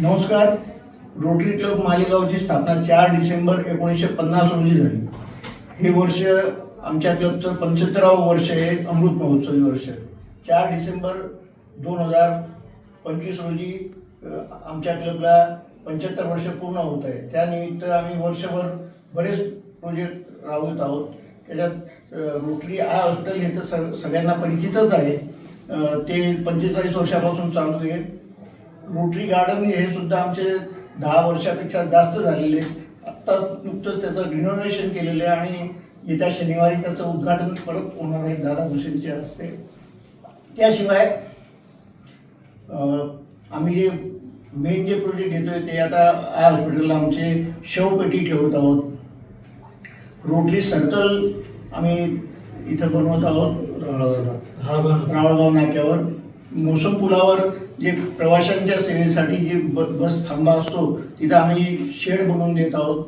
नमस्कार. Rotary club मालेगावची स्थापना चार डिसेंबर एकोणीसशे पन्नास रोजी झाली. हे वर्ष आमच्या क्लबचं पंच्याहत्तरावं वर्ष आहे. अमृत महोत्सवी वर्ष चार डिसेंबर दोन हजार पंचवीस रोजी आमच्या क्लबला पंच्याहत्तर वर्ष पूर्ण होत आहे. त्यानिमित्त आम्ही वर्षभर बरेच प्रोजेक्ट राबवत आहोत. त्याच्यात रोटरी आय हॉस्पिटल हे तर सग सगळ्यांना परिचितच आहे. ते पंचेचाळीस वर्षापासून चालू आहे. रोटरी गार्डन हे सुद्धा आमचे दहा वर्षापेक्षा जास्त झालेले आत्ता नुकतंच त्याचं रिनोव्हेशन केलेलं आहे आणि येत्या शनिवारी त्याचं उद्घाटन परत होणार आहे दादा भुसेनच्या हस्ते. त्याशिवाय आम्ही जे मेन जे प्रोजेक्ट घेतोय ते आता आय हॉस्पिटलला आमचे शवपेटी ठेवत आहोत. रोटरी सर्कल आम्ही इथं बनवत आहोत. रावळगाव नाक्यावर. मोसम पुलावर जे प्रवाशांच्या सेवेसाठी जे ब बस थांबा असतो तिथं आम्ही शेड बनवून देत आहोत.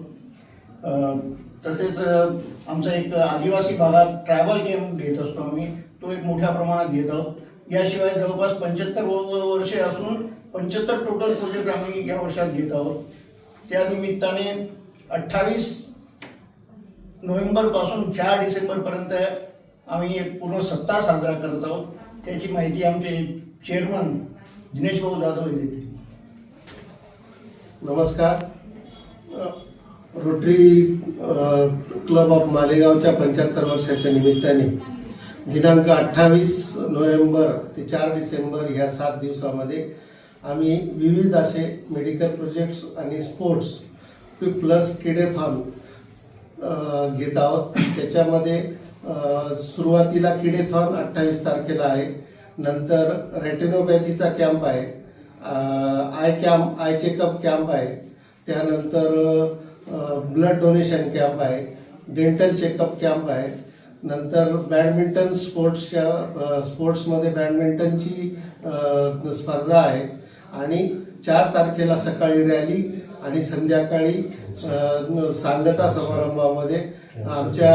तसेच आमचा एक आदिवासी भागात ट्रॅव्हल गेम घेत असतो आम्ही. तो एक मोठ्या प्रमाणात घेत आहोत. याशिवाय जवळपास पंच्याहत्तर वर्षे असून पंच्याहत्तर टोटल प्रोजेक्ट आम्ही या वर्षात घेत आहोत. त्या निमित्ताने अठ्ठावीस नोव्हेंबरपासून चार डिसेंबरपर्यंत आम्ही एक पूर्ण सप्ताह साजरा करत आहोत. त्याची माहिती आमचे चेअरमन दिनेश भाऊ जाधव हे देतील नमस्कार. रोटरी क्लब ऑफ मालेगावच्या पंच्याहत्तर वर्षाच्या निमित्ताने दिनांक अठ्ठावीस नोव्हेंबर ते चार डिसेंबर या सात दिवसामध्ये आम्ही विविध असे मेडिकल प्रोजेक्ट्स आणि स्पोर्ट्स प्लस किडेथॉन घेत आहोत. त्याच्यामध्ये सुरुवातीला किडेथॉन अठ्ठावीस तारखेला आहे. नंतर रेटेनोपॅथीचा कॅम्प आहे. Eye camp eye checkup camp आहे. त्यानंतर ब्लड डोनेशन कॅम्प आहे. डेंटल चेकअप कॅम्प आहे. नंतर बॅडमिंटन स्पोर्ट्सच्या स्पोर्ट्समध्ये बॅडमिंटनची स्पर्धा आहे. आणि चार तारखेला सकाळी रॅली आणि संध्याकाळी सांगता समारंभामध्ये आमच्या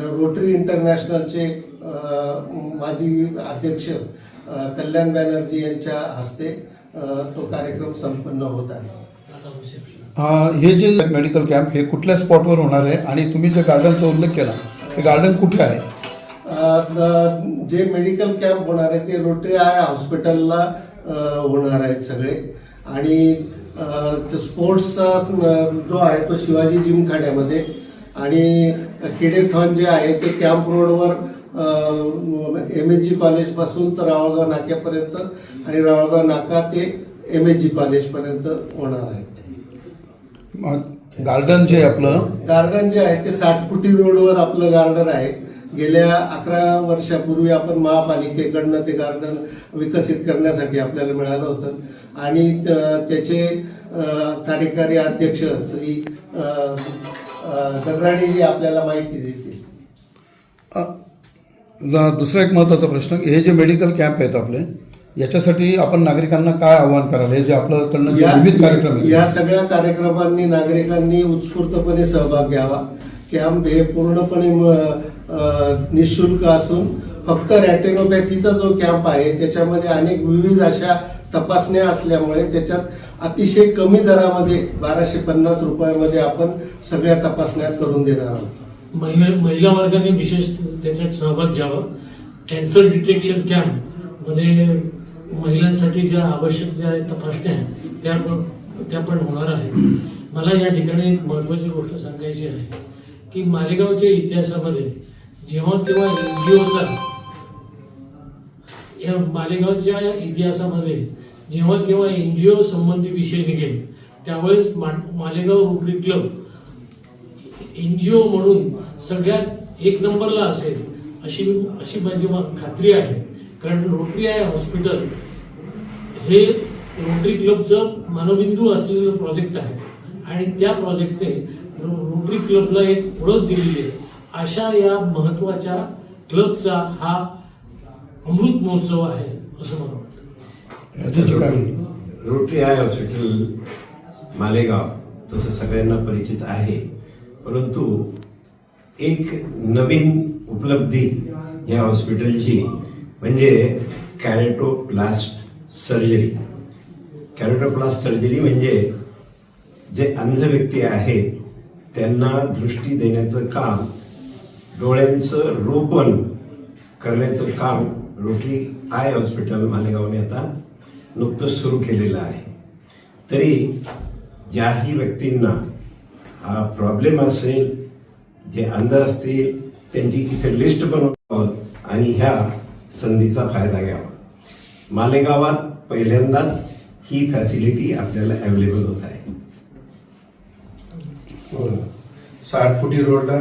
रोटरी इंटरनॅशनलचे माजी अध्यक्ष कल्याण बॅनर्जी यांच्या हस्ते तो कार्यक्रम संपन्न होत आहे. हे जे मेडिकल कॅम्प हे कुठल्या स्पॉटवर होणार आहे? आणि तुम्ही जे गार्डनचा उल्लेख केला हे गार्डन कुठे आहे? जे मेडिकल कॅम्प होणार आहे ते रोटरी आय हॉस्पिटलला होणार आहेत सगळे. आणि ते स्पोर्ट्सचा जो आहे तो शिवाजी जिमखान्यामध्ये आणि किडेथॉन जे आहे ते कॅम्प रोडवर एम एच जी कॉलेजपासून तर रावळगाव नाक्यापर्यंत आणि रावळगाव नाका ते एम एच जी कॉलेजपर्यंत होणार आहे. गार्डन जे आहे आपलं? गार्डन जे आहे ते साठपुटी रोडवर आपलं गार्डन आहे. गेल्या अकरा वर्षापूर्वी आपण महापालिकेकडनं ते गार्डन विकसित करण्यासाठी आपल्याला मिळालं होतं. आणि त्याचे कार्यकारी अध्यक्ष श्री गगराणी आपल्याला माहिती देतील दुसरा एक महत्त्वाचा प्रश्न हे जे मेडिकल कॅम्प आहेत आपले याच्यासाठी आपण नागरिकांना काय आव्हान कराल? हे जे आपल्याकडनं विविध कार्यक्रम या सगळ्या कार्यक्रमांनी नागरिकांनी उत्स्फूर्तपणे सहभाग घ्यावा कॅम्प हे पूर्णपणे निशुल्क असून फक्त रॅटेनोपॅथीचा जो कॅम्प आहे त्याच्यामध्ये अनेक विविध अशा तपासण्या असल्यामुळे त्याच्यात अतिशय कमी दरामध्ये बाराशे पन्नास रुपयामध्ये आपण सगळ्या तपासण्या करून देणार आहोत. महिला महिला वर्गाने विशेष त्याच्यात सहभाग घ्यावा. कॅन्सर डिटेक्शन कॅम्पमध्ये महिलांसाठी ज्या आवश्यक ज्या तपासण्या आहेत त्या पण त्या पण होणार आहे मला या ठिकाणी एक महत्त्वाची गोष्ट सांगायची आहे की मालेगावच्या इतिहासामध्ये जेव्हा तेव्हा एन जी ओचा या मालेगावच्या इतिहासामध्ये जेव्हा केव्हा एन जी ओ संबंधी विषय निघेल त्यावेळेस मा Malegaon Rotary club N G O म्हणून सगळ्यात एक नंबरला असेल अशी अशी माझी खात्री आहे. कारण रोटरी आहे हॉस्पिटल हे रोटरी क्लबचं मानबिंदू असलेलं प्रोजेक्ट आहे. आणि त्या प्रोजेक्टने रोटरी क्लबला एक ओळख दिलेली आहे. अशा या महत्त्वाच्या क्लबचा हा अमृत महोत्सव आहे असं मला वाटतं रोटरी आय हॉस्पिटल मालेगाव तसं सगळ्यांना परिचित आहे. परंतु एक नवीन उपलब्धी या हॉस्पिटलची म्हणजे कॅरेटोप्लास्ट सर्जरी. कॅरेटोप्लास्ट सर्जरी म्हणजे जे अंध व्यक्ती आहेत त्यांना दृष्टी देण्याचं काम डोळ्यांचं रोपण करण्याचं काम रोटरी आय हॉस्पिटल मालेगावने आता. नुकतंच सुरू केलेलं आहे. तरी ज्याही व्यक्तींना हा प्रॉब्लेम असेल जे अंध असतील त्यांची इथे लिस्ट बनवावं आणि ह्या संधीचा फायदा घ्यावा. मालेगावात पहिल्यांदाच ही फॅसिलिटी आपल्याला अवेलेबल होत आहे. हो साठ फुटी रोडला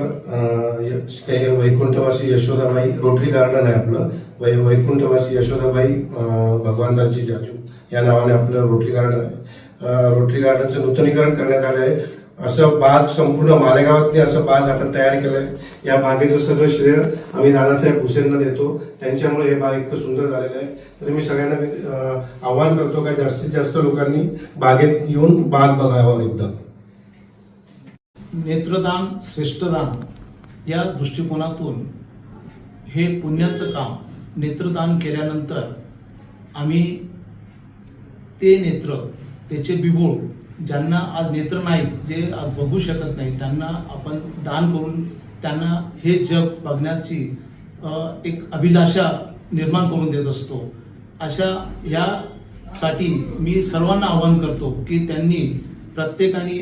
काही वैकुंठवासी यशोदाबाई रोटरी गार्डन आहे आपलं. वै वैकुंठवासी यशोदाबाई अं, भगवानदासजी जाजू या नावाने आपलं रोटरी गार्डन आहे. रोटरी गार्डनचं नूतनीकरण करण्यात आलं आहे. असं बाग संपूर्ण मालेगावातनी असं बाग आता तयार केलं आहे या बागेचं सगळं श्रेय आम्ही दादासाहेब हुसेनला देतो. त्यांच्यामुळे हे बाग इतकं सुंदर झालेलं आहे. तर मी सगळ्यांना आव्हान करतो का जास्तीत जास्त लोकांनी बागेत येऊन बाग बघावा एकदा. नेत्रदान श्रेष्ठदान या दृष्टिकोनातून हे पुण्याचं काम नेत्रदान केल्यानंतर आम्ही ते नेत्र त्याचे बिबोळ ज्यांना आज नेत्र नाही जे आज बघू शकत नाही त्यांना आपण दान करून त्यांना हे जग बघण्याची एक अभिलाषा निर्माण करून देत असतो. अशा यासाठी मी सर्वांना आवाहन करतो की त्यांनी प्रत्येकाने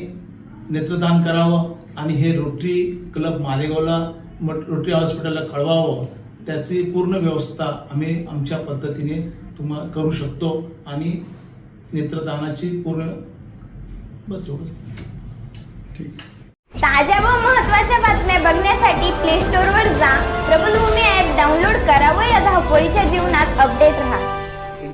नेत्रदान करावं आणि हे रोटरी क्लब मालेगावला मट- रोटरी हॉस्पिटलला कळवावं त्याची पूर्ण व्यवस्था आम्ही आमच्या पद्धतीने तुम्हा करू शकतो आणि नेत्रदानाची पूर्ण बस एवढंच. ताज्या व महत्त्वाच्या बातम्या बघण्यासाठी प्ले स्टोअरवर जा. प्रबलभूमी ॲप डाउनलोड करा व या धावपळीच्या जीवनात अपडेट